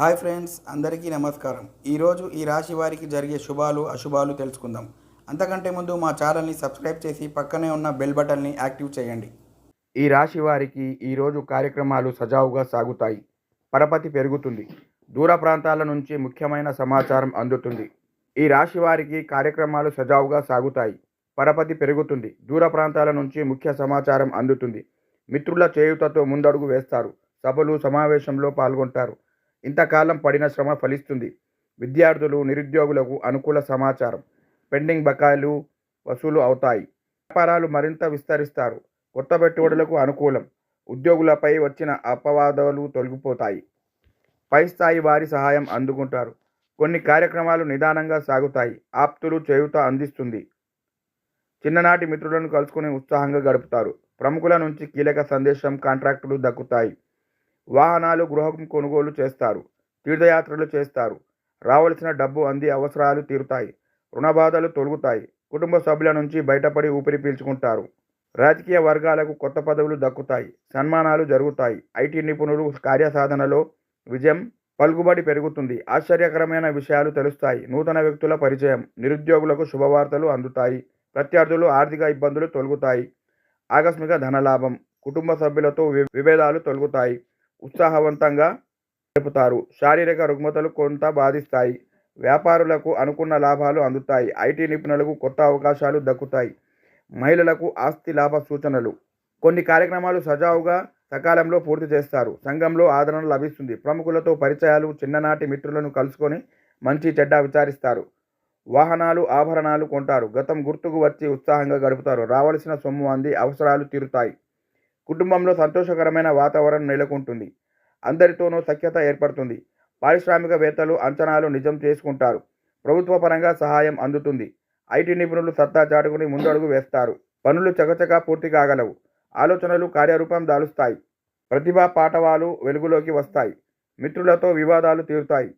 Hi friends అందరికీ నమస్కారం. ఈరోజు ఈ రాశి వారికి జరిగే శుభాలు అశుభాలు తెలుసుకుందాం. అంతకంటే ముందు మా ఛానల్ని సబ్స్క్రైబ్ చేసి పక్కనే ఉన్న బెల్ బటన్ని యాక్టివ్ చేయండి. ఈ రాశి వారికి ఈరోజు కార్యక్రమాలు సజావుగా సాగుతాయి. పరపతి పెరుగుతుంది. దూర ప్రాంతాల నుంచి ముఖ్యమైన సమాచారం అందుతుంది. ఈ రాశి వారికి కార్యక్రమాలు సజావుగా సాగుతాయి. పరపతి పెరుగుతుంది. దూర ప్రాంతాల నుంచి ముఖ్య సమాచారం అందుతుంది. మిత్రుల చేయుతతో ముందడుగు వేస్తారు. సభలు సమావేశంలో పాల్గొంటారు. ఇంతకాలం పడిన శ్రమ ఫలిస్తుంది. విద్యార్థులు నిరుద్యోగులకు అనుకూల సమాచారం. పెండింగ్ బకాయిలు వసూలు అవుతాయి. వ్యాపారాలు మరింత విస్తరిస్తారు. కొత్త పెట్టుబడులకు అనుకూలం. ఉద్యోగులపై వచ్చిన అపవాదాలు తొలగిపోతాయి. పై స్థాయి వారి సహాయం అందుకుంటారు. కొన్ని కార్యక్రమాలు నిదానంగా సాగుతాయి. ఆప్తులు చేయుత అందిస్తుంది. చిన్ననాటి మిత్రులను కలుసుకుని ఉత్సాహంగా గడుపుతారు. ప్రముఖుల నుంచి కీలక సందేశం కాంట్రాక్టులు దక్కుతాయి. వాహనాలు గృహం కొనుగోలు చేస్తారు తీర్థయాత్రలు చేస్తారు. రావలసిన డబ్బు అంది అవసరాలు తీరుతాయి. రుణబాధలు తొలుగుతాయి. కుటుంబ సభ్యుల నుంచి బయటపడి ఊపిరి పీల్చుకుంటారు. రాజకీయ వర్గాలకు కొత్త పదవులు దక్కుతాయి. సన్మానాలు జరుగుతాయి. ఐటీ నిపుణులు కార్యసాధనలో విజయం పలుకుబడి పెరుగుతుంది. ఆశ్చర్యకరమైన విషయాలు తెలుస్తాయి. నూతన వ్యక్తుల పరిచయం నిరుద్యోగులకు శుభవార్తలు అందుతాయి. ప్రత్యర్థులు ఆర్థిక ఇబ్బందులు తొలగుతాయి. ఆకస్మిక ధనలాభం కుటుంబ సభ్యులతో వి- విభేదాలు తొలగుతాయి. ఉత్సాహవంతంగా గడుపుతారు శారీరక రుగ్మతలు కొంత బాధిస్తాయి. వ్యాపారులకు అనుకున్న లాభాలు అందుతాయి. ఐటీ నిపుణులకు కొత్త అవకాశాలు దక్కుతాయి. మహిళలకు ఆస్తి లాభ సూచనలు. కొన్ని కార్యక్రమాలు సజావుగా సకాలంలో పూర్తి చేస్తారు. సంఘంలో ఆదరణ లభిస్తుంది. ప్రముఖులతో పరిచయాలు చిన్ననాటి మిత్రులను కలుసుకొని మంచి చెడ్డ విచారిస్తారు. వాహనాలు ఆభరణాలు కొంటారు. గతం గుర్తుకు వచ్చి ఉత్సాహంగా గడుపుతారు. రావలసిన సొమ్ము అంది. అవసరాలు తీరుతాయి. కుటుంబంలో సంతోషకరమైన వాతావరణం నెలకొంటుంది. అందరితోనూ సఖ్యత ఏర్పడుతుంది. పారిశ్రామికవేత్తలు అంచనాలు నిజం చేసుకుంటారు. ప్రభుత్వ పరంగా సహాయం అందుతుంది. ఐటీ నిపుణులు సత్తా చాటుకుని ముందడుగు వేస్తారు. పనులు చకచకా పూర్తి కాగలవు. ఆలోచనలు కార్యరూపం దాలుస్తాయి. ప్రతిభా పాఠవాలు వెలుగులోకి వస్తాయి. మిత్రులతో వివాదాలు తీరుతాయి.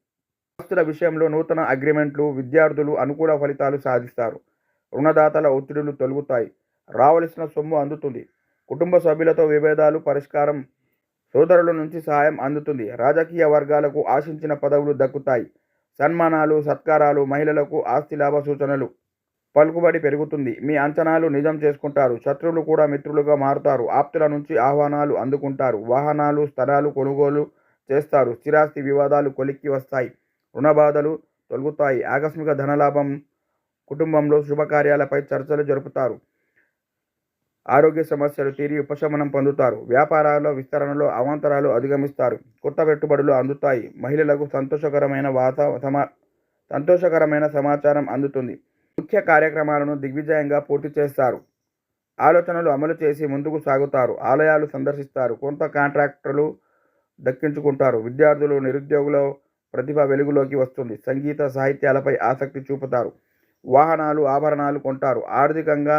ఆస్తుల విషయంలో నూతన అగ్రిమెంట్లు విద్యార్థులు అనుకూల ఫలితాలు సాధిస్తారు. రుణదాతల ఒత్తిడులు తొలుగుతాయి. రావలసిన సొమ్ము అందుతుంది. కుటుంబ సభ్యులతో విభేదాలు పరిష్కారం సోదరుల నుంచి సహాయం అందుతుంది. రాజకీయ వర్గాలకు ఆశించిన పదవులు దక్కుతాయి. సన్మానాలు సత్కారాలు మహిళలకు ఆస్తి లాభ సూచనలు పలుకుబడి పెరుగుతుంది. మీ అంచనాలు నిజం చేసుకుంటారు. శత్రువులు కూడా మిత్రులుగా మారుతారు. ఆప్తుల నుంచి ఆహ్వానాలు అందుకుంటారు. వాహనాలు స్థలాలు కొనుగోలు చేస్తారు. స్థిరాస్తి వివాదాలు కొలిక్కి వస్తాయి. రుణబాధలు తొలగుతాయి. ఆకస్మిక ధనలాభం కుటుంబంలో శుభకార్యాలపై చర్చలు జరుపుతారు. ఆరోగ్య సమస్యలు తీరి ఉపశమనం పొందుతారు. వ్యాపారాల విస్తరణలో అవాంతరాలు అధిగమిస్తారు. కొత్త పెట్టుబడులు అందుతాయి. మహిళలకు సంతోషకరమైన వాత సమా సంతోషకరమైన సమాచారం అందుతుంది. ముఖ్య కార్యక్రమాలను దిగ్విజయంగా పూర్తి చేస్తారు. ఆలోచనలు అమలు చేసి ముందుకు సాగుతారు. ఆలయాలు సందర్శిస్తారు. కొంత కాంట్రాక్టర్లు దక్కించుకుంటారు. విద్యార్థులు నిరుద్యోగుల ప్రతిభ వెలుగులోకి వస్తుంది. సంగీత సాహిత్యాలపై ఆసక్తి చూపుతారు. వాహనాలు ఆభరణాలు కొంటారు. ఆర్థికంగా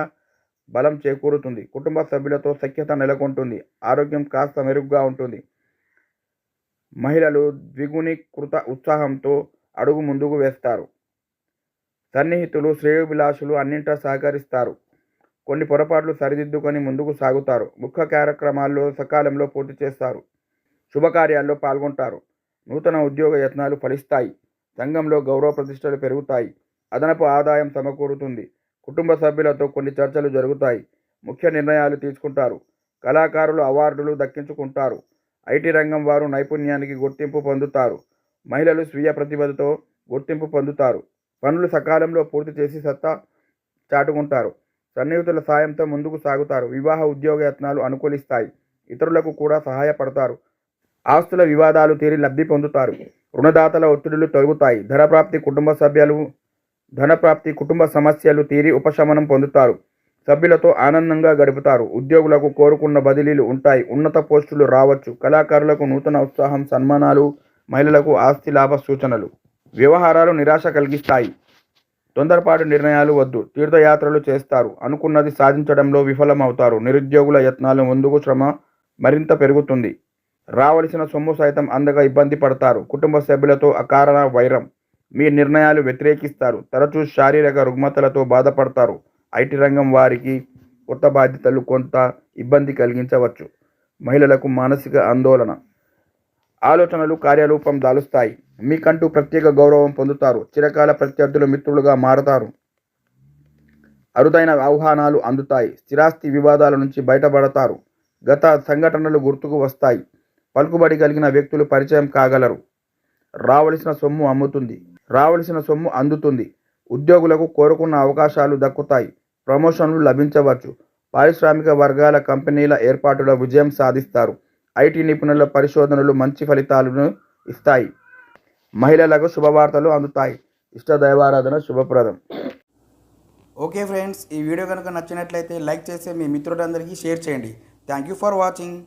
బలం చేకూరుతుంది. కుటుంబ సభ్యులతో సఖ్యత నెలకొంటుంది. ఆరోగ్యం కాస్త మెరుగ్గా ఉంటుంది. మహిళలు ద్విగుణీకృత ఉత్సాహంతో అడుగు ముందుకు వేస్తారు. సన్నిహితులు శ్రేయోభిలాషులు అన్నింట సహకరిస్తారు. కొన్ని పొరపాట్లు సరిదిద్దుకొని ముందుకు సాగుతారు. ముఖ్య కార్యక్రమాల్లో సకాలంలో పూర్తి చేస్తారు. శుభకార్యాల్లో పాల్గొంటారు. నూతన ఉద్యోగ యత్నాలు ఫలిస్తాయి. సంఘంలో గౌరవ ప్రతిష్టలు పెరుగుతాయి. అదనపు ఆదాయం సమకూరుతుంది. కుటుంబ సభ్యులతో కొన్ని చర్చలు జరుగుతాయి. ముఖ్య నిర్ణయాలు తీసుకుంటారు. కళాకారులు అవార్డులు దక్కించుకుంటారు. ఐటీ రంగం వారు నైపుణ్యానికి గుర్తింపు పొందుతారు. మహిళలు స్వీయ ప్రతిభతో గుర్తింపు పొందుతారు. పనులు సకాలంలో పూర్తి చేసి సత్తా చాటుకుంటారు. సన్నిహితుల సాయంతో ముందుకు సాగుతారు. వివాహ ఉద్యోగ యత్నాలు అనుకూలిస్తాయి. ఇతరులకు కూడా సహాయపడతారు. ఆస్తుల వివాదాలు తీరి లబ్ధి పొందుతారు. రుణదాతల ఒత్తిడులు తొలగుతాయి. ధనప్రాప్తి కుటుంబ సభ్యులు ధనప్రాప్తి కుటుంబ సమస్యలు తీరి ఉపశమనం పొందుతారు. సభ్యులతో ఆనందంగా గడుపుతారు. ఉద్యోగులకు కోరుకున్న బదిలీలు ఉంటాయి. ఉన్నత పోస్టులు రావచ్చు. కళాకారులకు నూతన ఉత్సాహం సన్మానాలు మహిళలకు ఆస్తి లాభ సూచనలు. వ్యవహారాలు నిరాశ కలిగిస్తాయి. తొందరపాటు నిర్ణయాలు వద్దు. తీర్థయాత్రలు చేస్తారు. అనుకున్నది సాధించడంలో విఫలమవుతారు. నిరుద్యోగుల యత్నాలు ముందుకు శ్రమ మరింత పెరుగుతుంది. రావలసిన సొమ్ము సైతం అందగా ఇబ్బంది పడతారు. కుటుంబ సభ్యులతో అకారణ వైరం. మీ నిర్ణయాలు వ్యతిరేకిస్తారు. తరచూ శారీరక రుగ్మతలతో బాధపడతారు. ఐటీ రంగం వారికి కొత్త బాధ్యతలు కొంత ఇబ్బంది కలిగించవచ్చు. మహిళలకు మానసిక ఆందోళన ఆలోచనలు కార్యరూపం దాలుస్తాయి. మీకంటూ ప్రత్యేక గౌరవం పొందుతారు. చిరకాల ప్రత్యర్థులు మిత్రులుగా మారతారు. అరుదైన ఆహ్వానాలు అందుతాయి. స్థిరాస్తి వివాదాల నుంచి బయటపడతారు. గత సంఘటనలు గుర్తుకు వస్తాయి. పలుకుబడి కలిగిన వ్యక్తులు పరిచయం కాగలరు. రావలసిన సొమ్ము అమ్ముతుంది. రావలసిన సొమ్ము అందుతుంది. ఉద్యోగులకు కోరుకున్న అవకాశాలు దక్కుతాయి. ప్రమోషన్లు లభించవచ్చు. పారిశ్రామిక వర్గాల కంపెనీల ఏర్పాటులో విజయం సాధిస్తారు. ఐటీ నిపుణుల పరిశోధనలు మంచి ఫలితాలను ఇస్తాయి. మహిళలకు శుభవార్తలు అందుతాయి. ఇష్ట దైవారాధన శుభప్రదం. ఓకే ఫ్రెండ్స్ ఈ వీడియో కనుక నచ్చినట్లయితే లైక్ చేసి మీ మిత్రులందరికీ షేర్ చేయండి. Thank you for watching.